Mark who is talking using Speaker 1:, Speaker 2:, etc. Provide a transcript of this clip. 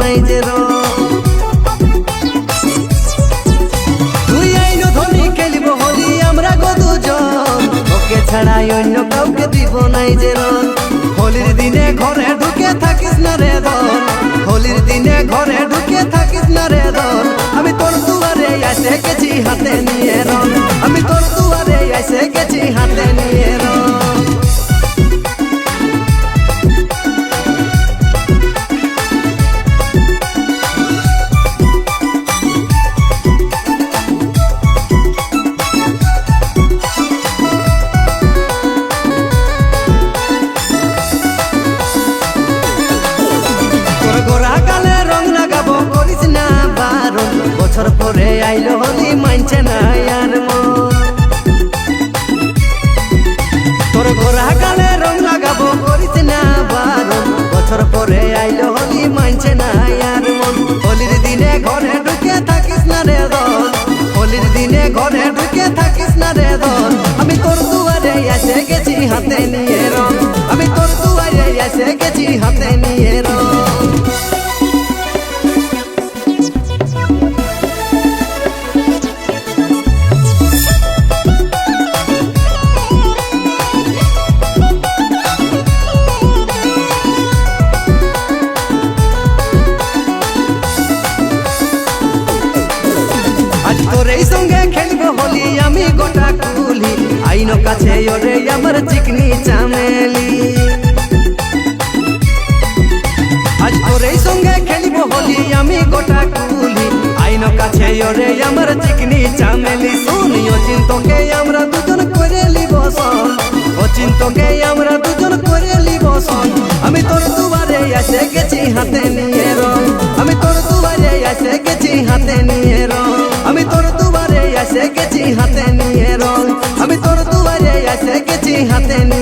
Speaker 1: নাই যে তুই আইন ধনী, খেলিব হলি আমরা গদু দুজন। ওকে ছাড়াই অন্য কাউকে দিব নাই যে হোলির দিনে ঘরে ঢুকে থাকিস না রে ধন। হোলির দিনে ঘরে ঢুকে থাকিস আইলো হলি মানছে না আর তোর গোরা গালে রং লাগাবো, করিস না বারণ। বছর পরে আইলো হলি মানছে না আর মন। হোলির দিনে ঘরে ঢুকে থাকিস না রে দল। হোলির দিনে ঘরে ঢুকে থাকিস না রে দল। আমি তোর দুয়ারে এসে গেছি হাতে নিয়ে রং। গোটা কুলি। আইনো কাছে ওরে আমার চিকনি চামেলি। আজ তোর এই সঙ্গে খেলব হোলি, আমি গোটা কুলি। আইনো কাছে ওরে আমার চিকনি চামেলি। শুনি ও চিন্তকে আমরা দুজন করে লিব সন ও চিন্তকে আমরা দুজন করে লিব আমি তোর দুয়ারে এসে গেছি হাতে নিয়ে আমি তোর দুয়ারে এসে গেছি হাতে নিয়ে রং। আমি তোর দুয়ারে এসে গেছি হাতে নিয়ে